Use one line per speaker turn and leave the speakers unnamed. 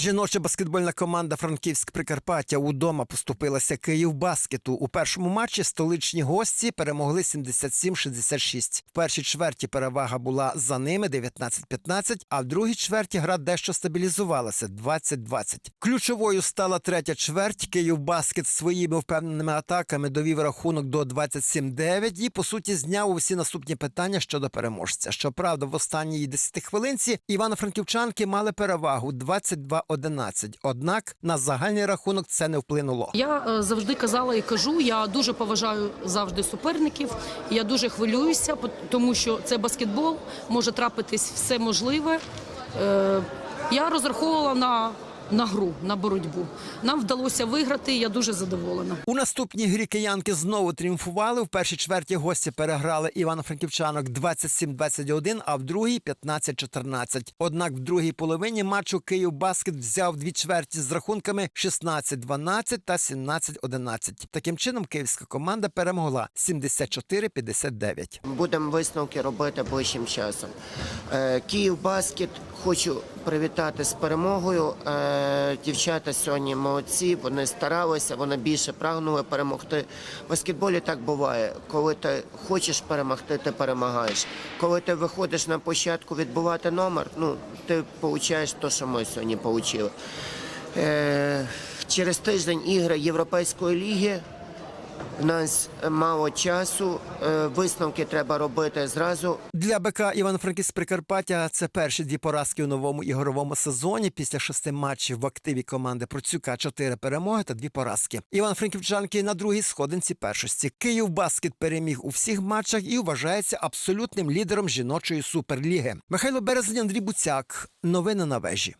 Жіноча баскетбольна команда Франківськ Прикарпаття удома поступилася Київбаскету. У першому матчі столичні гості перемогли 77-66. В першій чверті перевага була за ними 19-15, а в другій чверті гра дещо стабілізувалася 20-20. Ключовою стала третя чверть. Київбаскет своїми впевненими атаками довів рахунок до 27-9 і по суті зняв усі наступні питання щодо переможця. Щоправда, в останній 10 хвилинці івано-франківчанки мали перевагу 22-11. Однак на загальний рахунок це не вплинуло.
Я е, завжди казала і кажу, я дуже поважаю завжди суперників. Я дуже хвилююся, тому що це баскетбол, може трапитись все можливе. Е, Я розраховувала на, на гру, на боротьбу. Нам вдалося виграти. Я дуже задоволена.
У наступній грі киянки знову тріумфували. В першій чверті гості переграли івано-франківчанок 27-21, а в другій 15-14. Однак в другій половині матчу Київ Баскет взяв дві чверті з рахунками 16-12 та 17-11. Таким чином київська команда перемогла 74-59.
Будемо висновки робити ближчим часом. Е, Київ Баскет хочу привітати з перемогою. Е, Дівчата сьогодні молодці, вони старалися, вони більше прагнули перемогти. В баскетболі так буває. Коли ти хочеш перемогти, ти перемагаєш. Коли ти виходиш на площадку відбувати номер, ну ти отримуєш те, що ми сьогодні отримали. Е, Через тиждень ігри Європейської ліги. У нас мало часу, е, висновки треба робити зразу.
Для БК Івано-Франківськ Прикарпаття це перші дві поразки у новому ігровому сезоні. Після шести матчів в активі команди Процюка чотири перемоги та дві поразки. Івано-Франківчанки на другій сходинці першості. Київ Баскет переміг у всіх матчах і вважається абсолютним лідером жіночої суперліги. Михайло Березень, Андрій Буцяк. Новини на вежі.